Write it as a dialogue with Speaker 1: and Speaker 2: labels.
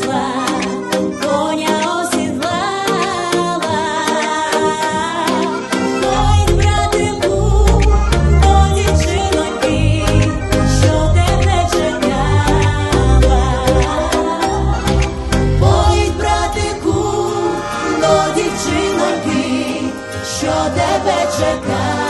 Speaker 1: прийшла, коня осідлала, ой, братику, то дівчиноньки, що тебе чекала, ой, братику, то дівчиноньки, що тебе чекала.